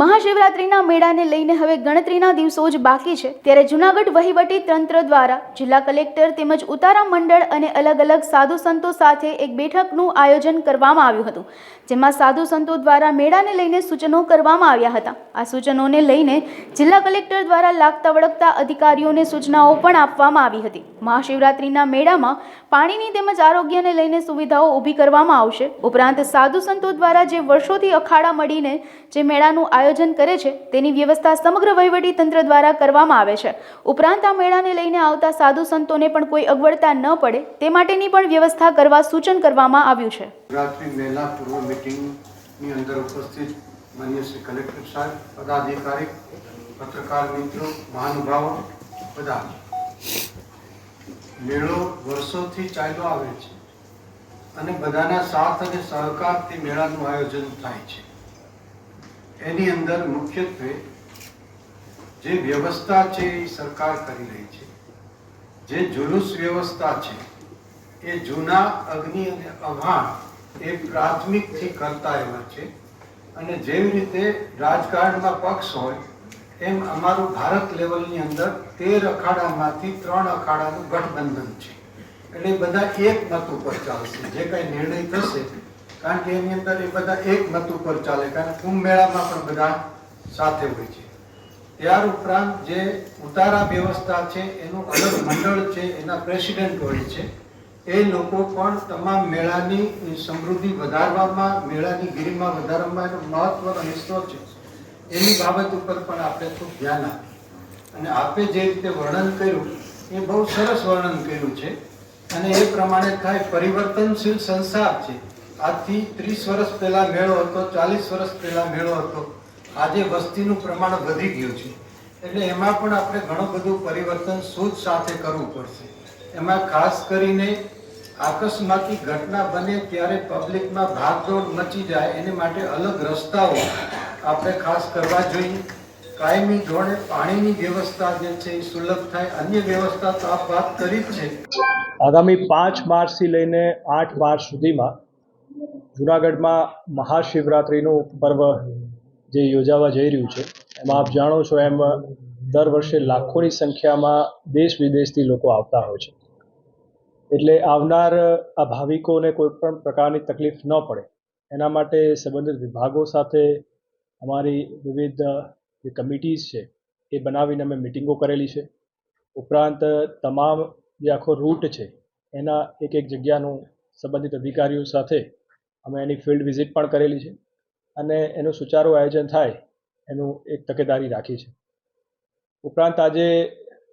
મહાશિવરાત્રિના મેળાને લઈને હવે ગણતરીના દિવસો જ બાકી છે. ત્યારે જૂનાગઢ વહીવટી તંત્ર દ્વારા જિલ્લા કલેક્ટર તેમજ ઉતારા મંડળ અને અલગ અલગ સાધુ સંતો સાથે એક બેઠકનું આયોજન કરવામાં આવ્યું હતું, જેમાં સાધુ સંતો દ્વારા મેળાને લઈને સૂચનો કરવામાં આવ્યા હતા. આ સૂચનોને લઈને જિલ્લા કલેક્ટર દ્વારા લાગતા વળગતા અધિકારીઓને સૂચનાઓ પણ આપવામાં આવી હતી. મહાશિવરાત્રિના મેળામાં પાણીની તેમજ આરોગ્યને લઈને સુવિધાઓ ઊભી કરવામાં આવશે. ઉપરાંત સાધુ સંતો દ્વારા જે વર્ષોથી અખાડા મળીને જે મેળાનું આયોજન કરે છે, તેની વ્યવસ્થા સમગ્ર વહીવટી તંત્ર દ્વારા કરવામાં આવે છે. ઉપરાંત આ મેળાને લઈને આવતા સાધુ સંતોને પણ કોઈ અગવડતા ન પડે, તે માટેની પણ વ્યવસ્થા કરવા સૂચન કરવામાં આવ્યું છે. ગુજરાતની મહિલા પૂર્વ મિટિંગની અંદર ઉપસ્થિત માન્ય શ્રી કલેક્ટર સાહેબ, પદાધિકારી, પત્રકાર મિત્રો, મહાનુભાવો, બધા. મેળો વર્ષોથી ચાલ્યો આવે છે અને બધાના સાથ અને સહકારથી મેળાનું આયોજન થાય છે. એની અંદર મુખ્યત્વે જે વ્યવસ્થા છે એ સરકાર કરી રહી છે, જે જુલુસ વ્યવસ્થા છે, એ જૂના અગ્નિ અને અભાણ એ પ્રાથમિકથી કરતા એવા છે અને જેવી રીતે રાજકારણમાં પક્ષ હોય, એમ અમારું ભારત લેવલની અંદર તેર અખાડામાંથી ત્રણ અખાડાનું ગઠબંધન છે. એટલે બધા એક મત ઉપર ચાલશે. જે કાંઈ નિર્ણય થશે કારણ કે એની અંદર એ બધા એક મત ઉપર ચાલે, કારણ કુંભ મેળામાં પણ બધા સાથે હોય છે. ત્યાર ઉપરાંત જે ઉતારા વ્યવસ્થા છે, એનું અલગ મંડળ છે, એના પ્રેસિડેન્ટ હોય છે, એ લોકો પણ તમામ મેળાની સમૃદ્ધિ વધારવામાં, મેળાની ગીરીમાં વધારવામાં એનો મહત્વનો હિસ્સો છે. એની બાબત ઉપર પણ આપણે ખૂબ ધ્યાન આપીએ. અને આપે જે રીતે વર્ણન કર્યું, એ બહુ સરસ વર્ણન કર્યું છે. અને એ પ્રમાણે થાય પરિવર્તનશીલ સંસાર છે. આજથી ત્રીસ વર્ષ પહેલા મેળો હતો, ચાલીસ વર્ષ પહેલા મેળો હતો. આજે વસ્તીનું પ્રમાણ વધી ગયું છે. એટલે એમાં પણ આપણે ઘણું બધું પરિવર્તન શોધ સાથે કરવું પડશે. એમાં ખાસ કરીને આકસ્માતી ઘટના બને ત્યારે પબ્લિકમાં ભાગદોડ મચી જાય, એને માટે અલગ રસ્તાઓ આપણે ખાસ કરવા જોઈએ. કાયમી ધોરણે પાણીની વ્યવસ્થા જે છે એ સુલભ થાય. અન્ય વ્યવસ્થા તો આપ વાત કરી જ છે. આગામી પાંચ માર્ચથી લઈને આઠ માર્ચ સુધીમાં જૂનાગઢમાં મહાશિવરાત્રિનું પર્વ જે યોજાવા જઈ રહ્યું છે, એમાં આપ જાણો છો એમ દર વર્ષે લાખોની સંખ્યામાં દેશ વિદેશથી લોકો આવતા હોય છે. એટલે આવનાર, આ ભાવિકોને કોઈ પણ પ્રકારની તકલીફ ન પડે. એના માટે સંબંધિત વિભાગો સાથે અમારી વિવિધ જે કમિટીઝ છે, એ બનાવીને અમે મિટિંગો કરેલી છે. ઉપરાંત તમામ જે આખો રૂટ છે, એના એક એક જગ્યાનું સંબંધિત અધિકારીઓ સાથે અમે એની ફિલ્ડ વિઝિટ પણ કરેલી છે અને એનું સુચારું આયોજન થાય એનું એક તકેદારી રાખી છે. ઉપરાંત આજે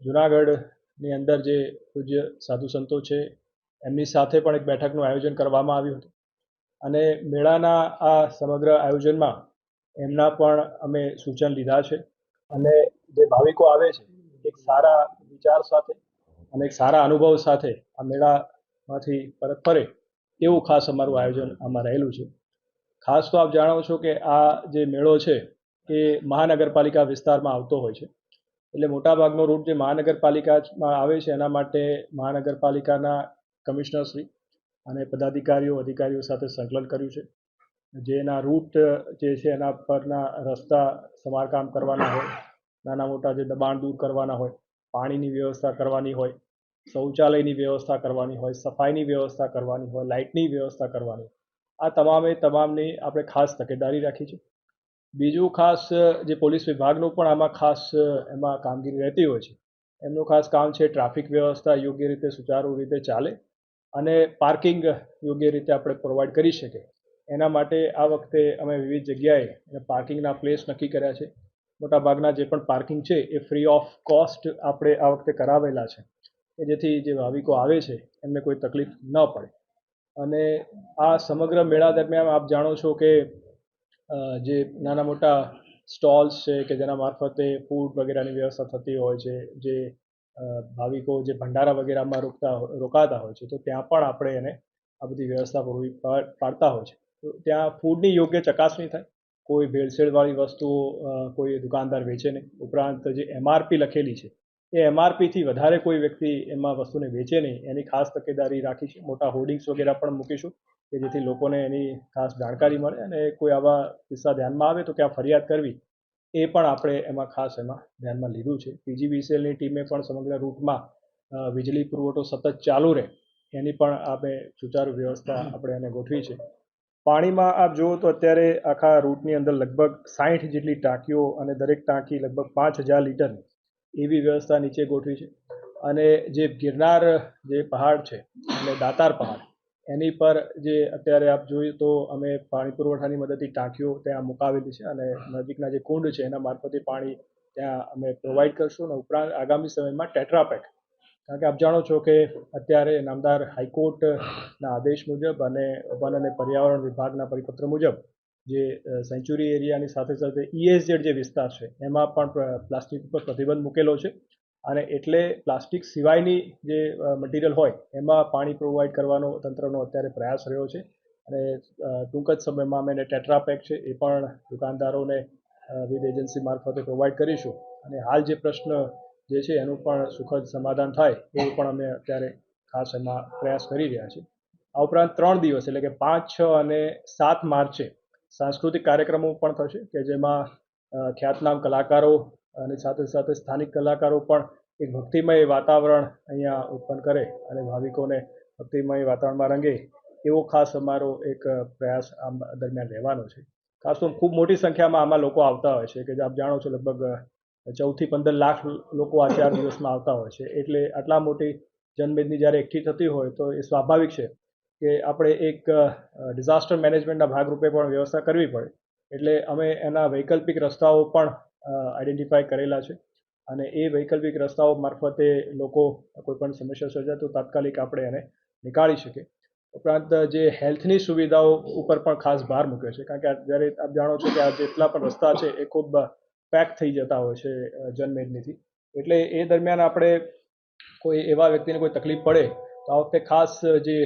જુનાગઢની અંદર જે પૂજ્ય સાધુ સંતો છે, એમની સાથે પણ એક બેઠકનું આયોજન કરવામાં આવ્યું હતું. અને મેળાના આ સમગ્ર આયોજનમાં એમના પણ અમે સૂચન લીધા છે અને જે ભાવિકો આવે છે, એક સારા વિચાર સાથે અને એક સારા અનુભવ સાથે આ મેળામાંથી પરત ફરે એવું ખાસ અમારું આયોજન આમાં રહેલું છે. ખાસ તો આપ જાણો છો કે આ જે મેળો છે એ મહાનગરપાલિકા વિસ્તારમાં આવતો હોય છે. એટલે મોટાભાગનો રૂટ જે મહાનગરપાલિકામાં આવે છે એના માટે મહાનગરપાલિકાના કમિશનરશ્રી અને પદાધિકારીઓ, અધિકારીઓ સાથે સંકલન કર્યું છે. જેના રૂટ જે છે એના પરના રસ્તા સમારકામ કરવાના હોય, નાના મોટા જે દબાણ દૂર કરવાના હોય, પાણીની વ્યવસ્થા કરવાની હોય શૌચાલયની વ્યવસ્થા કરવાની હોય, સફાઈની વ્યવસ્થા કરવાની હોય, લાઇટની વ્યવસ્થા કરવાની આ તમામે તમામની આપણે ખાસ તકેદારી રાખી છે. બીજું ખાસ જે પોલીસ વિભાગનું પણ આમાં ખાસ એમાં કામગીરી રહેતી હોય છે. એમનું ખાસ કામ છે ટ્રાફિક વ્યવસ્થા, યોગ્ય રીતે સુચારુ રીતે ચાલે અને પાર્કિંગ યોગ્ય રીતે આપણે પ્રોવાઈડ કરી શકીએ. એના માટે આ વખતે અમે વિવિધ જગ્યાએ પાર્કિંગના પ્લેસ નક્કી કર્યા છે. મોટાભાગના જે પણ પાર્કિંગ છે એ ફ્રી ઓફ કોસ્ટ આપણે આ વખતે કરાવેલા છે. કે જેથી જે ભાવિકો આવે છે, એમને કોઈ તકલીફ ન પડે. અને આ સમગ્ર મેળા દરમિયાન આપ જાણો છો કે જે નાના મોટા સ્ટોલ્સ છે કે જેના મારફતે ફૂડ વગેરેની વ્યવસ્થા થતી હોય છે, જે ભાવિકો જે ભંડારા વગેરેમાં રોકતા રોકાતા હોય છે, તો ત્યાં પણ આપણે એને આ બધી વ્યવસ્થા પૂરી પાડ- પાડતા હોય છે. તો ત્યાં ફૂડની યોગ્ય ચકાસણી થાય, કોઈ ભેળસેળવાળી વસ્તુઓ કોઈ દુકાનદાર વેચે નહીં. ઉપરાંત જે એમઆરપી લખેલી છે એ એમઆરપીથી વધારે કોઈ વ્યક્તિ એમાં વસ્તુને વેચે નહીં. એની ખાસ તકેદારી રાખી મોટા હોર્ડિંગ્સ વગેરે પણ મૂકીશું કે જેથી લોકોને એની ખાસ જાણકારી મળે અને કોઈ આવા કિસ્સા ધ્યાનમાં આવે તો ક્યાં ફરિયાદ કરવી એ પણ આપણે એમાં ખાસ એમાં ધ્યાનમાં લીધું છે. પીજીવીસીએલની ટીમે પણ સમગ્ર રૂટમાં વીજળી પુરવઠો સતત ચાલુ રહે. એની પણ આપણે સુચારુ વ્યવસ્થા આપણે એને ગોઠવી છે. પાણીમાં આપ જુઓ તો અત્યારે આખા રૂટની અંદર લગભગ સાઠ જેટલી ટાંકીઓ અને દરેક ટાંકી લગભગ પાંચ હજાર લીટરની એવી વ્યવસ્થા નીચે ગોઠવી છે. અને જે ગિરનાર જે પહાડ છે અને દાતાર પહાડ, એની પર જે અત્યારે આપ જોઈએ તો અમે પાણી પુરવઠાની મદદથી ટાંકીઓ ત્યાં મુકાવેલી છે અને નજીકના જે કુંડ છે એના મારફતે પાણી ત્યાં અમે પ્રોવાઈડ કરશું. અને ઉપરાંત આગામી સમયમાં ટેટ્રાપેક કારણ કે આપ જાણો છો કે અત્યારે નામદાર હાઈકોર્ટના આદેશ મુજબ અને વન અને પર્યાવરણ વિભાગના પરિપત્ર મુજબ જે સેન્ચુરી એરિયાની સાથે સાથે ઈએસજેડ જે વિસ્તાર છે, એમાં પણ પ્લાસ્ટિક ઉપર પ્રતિબંધ મૂકેલો છે. અને એટલે પ્લાસ્ટિક સિવાયની જે મટીરિયલ હોય, એમાં પાણી પ્રોવાઈડ કરવાનો તંત્રનો અત્યારે પ્રયાસ રહ્યો છે. અને ટૂંક જ સમયમાં અમે એને ટેટ્રાપેક છે, એ પણ દુકાનદારોને વિવિધ એજન્સી મારફતે પ્રોવાઈડ કરીશું. અને હાલ જે પ્રશ્ન જે છે, એનું પણ સુખદ સમાધાન થાય, એવું પણ અમે અત્યારે ખાસ એમાં પ્રયાસ કરી રહ્યા છીએ. આ ઉપરાંત ત્રણ દિવસ, એટલે કે પાંચ, છ અને સાત માર્ચે સાંસ્કૃતિક કાર્યક્રમો પણ થશે કે જેમાં ખ્યાતનામ કલાકારો અને સાથે સાથે સ્થાનિક કલાકારો પણ એક ભક્તિમય વાતાવરણ અહીંયા ઉત્પન્ન કરે અને ભાવિકોને ભક્તિમય વાતાવરણમાં રંગે, એવો ખાસ અમારો એક પ્રયાસ આમ દરમિયાન રહેવાનો છે. ખાસ તો ખૂબ મોટી સંખ્યામાં આમાં લોકો આવતા હોય છે કે જે આપ જાણો છો લગભગ ચૌદથી પંદર લાખ લોકો આ ચાર દિવસમાં આવતા હોય છે. એટલે આટલા મોટી જનમેદની જ્યારે એકઠી થતી હોય તો એ સ્વાભાવિક છે. કે આપણે એક ડિઝાસ્ટર મેનેજમેન્ટના ભાગરૂપે પણ વ્યવસ્થા કરવી પડે. એટલે અમે એના વૈકલ્પિક રસ્તાઓ પણ આઈડેન્ટિફાય કરેલા છે. અને એ વૈકલ્પિક રસ્તાઓ મારફતે લોકો કોઈપણ સમસ્યા સર્જાય તો તાત્કાલિક આપણે એને નીકાળી શકીએ. ઉપરાંત જે હેલ્થની સુવિધાઓ ઉપર પણ ખાસ ભાર મૂક્યો છે. કારણ કે જ્યારે આપ જાણો છો કે આ જેટલા પણ રસ્તા છે એ ખૂબ પેક થઈ જતા હોય છે જનમેદનીથી. એટલે એ દરમિયાન આપણે કોઈ એવા વ્યક્તિને કોઈ તકલીફ પડે તો આ વખતે ખાસ જે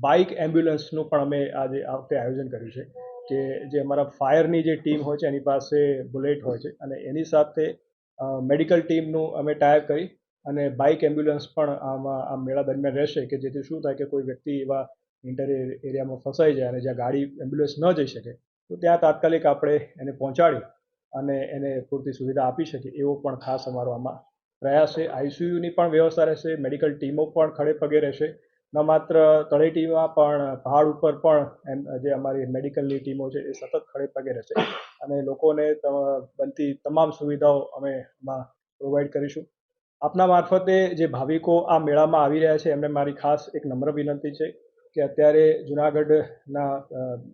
બાઇક એમ્બ્યુલન્સનું પણ અમે આજે આ વખતે આયોજન કર્યું છે કે જે અમારા ફાયરની જે ટીમ હોય છે, એની પાસે બુલેટ હોય છે અને એની સાથે મેડિકલ ટીમનું અમે ટાયર કરી અને બાઇક એમ્બ્યુલન્સ પણ આમાં આ મેળા દરમિયાન રહેશે કે જેથી શું થાય કે કોઈ વ્યક્તિ એવા ઇન્ટર એરિયામાં ફસાઈ જાય અને જ્યાં ગાડી એમ્બ્યુલન્સ ન જઈ શકે, તો ત્યાં તાત્કાલિક આપણે એને પહોંચાડી અને એને પૂરતી સુવિધા આપી શકીએ એવો પણ ખાસ અમારો આમાં પ્રયાસ છે. આઈસીયુની પણ વ્યવસ્થા રહેશે. મેડિકલ ટીમો પણ ખડે પગે રહેશે. ન માત્ર તળેટીમાં પણ પહાડ ઉપર પણ એમ, જે અમારી મેડિકલની ટીમો છે એ સતત ખડે પગે રહેશે. અને લોકોને બનતી તમામ સુવિધાઓ અમે એમાં પ્રોવાઈડ કરીશું. આપના મારફતે જે ભાવિકો આ મેળામાં આવી રહ્યા છે, એમને મારી ખાસ એક નમ્ર વિનંતી છે કે અત્યારે જુનાગઢના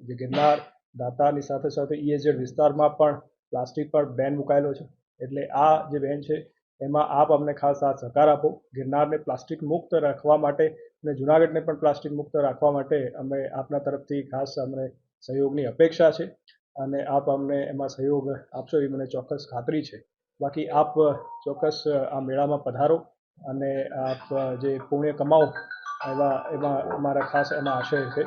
જે ગિરનાર દાતાની સાથે સાથે ઈએઝેડ વિસ્તારમાં પણ પ્લાસ્ટિક પર બેન મુકાયેલો છે. એટલે આ જે બેન છે એમાં આપ અમને ખાસ સાથ સહકાર આપો. ગિરનારને પ્લાસ્ટિક મુક્ત રાખવા માટે અને જુનાગઢને પણ પ્લાસ્ટિક મુક્ત રાખવા માટે અમે આપના તરફથી ખાસ અમને સહયોગની અપેક્ષા છે અને આપ અમને એમાં સહયોગ આપશો એવી મને ચોક્કસ ખાતરી છે. બાકી આપ ચોક્કસ આ મેળામાં પધારો અને આપ જે પુણ્ય કમાઓ એવા, એમાં અમારા ખાસ એમાં આશય છે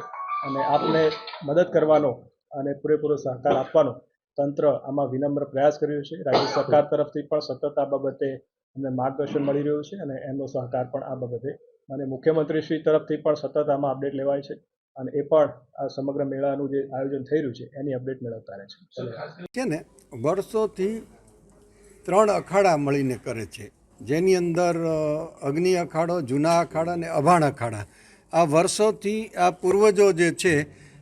અને આપને મદદ કરવાનો અને પૂરેપૂરો સહકાર આપવાનો તંત્ર આમાં વિનમ્ર પ્રયાસ કર્યો છે. રાજ્ય સરકાર તરફથી પણ સતત આ બાબતે અમને માર્ગદર્શન મળી રહ્યું છે અને એમનો સહકાર પણ આ બાબતે. અને મુખ્યમંત્રીશ્રી તરફથી પણ સતત આમાં અપડેટ લેવાય છે અને એ પણ આ સમગ્ર મેળાનું જે આયોજન થઈ રહ્યું છે એની અપડેટ મેળવતા રહે છે. છે ને વર્ષોથી ત્રણ અખાડા મળીને કરે છે. જેની અંદર અગ્નિ અખાડો જૂના અખાડા અને અભાણ અખાડા. આ વર્ષોથી આ પૂર્વજો જે છે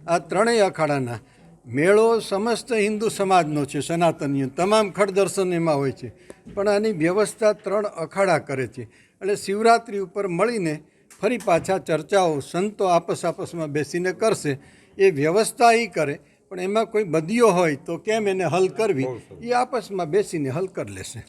આ ત્રણેય અખાડાના મેળો સમસ્ત હિન્દુ સમાજનો છે સનાતનીય. તમામ ખડદર્શન એમાં હોય છે. પણ આની વ્યવસ્થા ત્રણ અખાડા કરે છે. એટલે શિવરાત્રિ ઉપર મળીને ફરી પાછા ચર્ચાઓ સંતો આપસ આપસમાં બેસીને કરશે. એ વ્યવસ્થા એ કરે પણ એમાં કોઈ બદીઓ હોય તો કેમ એને હલ કરવી? એ આપસમાં બેસીને હલ કરી લેશે.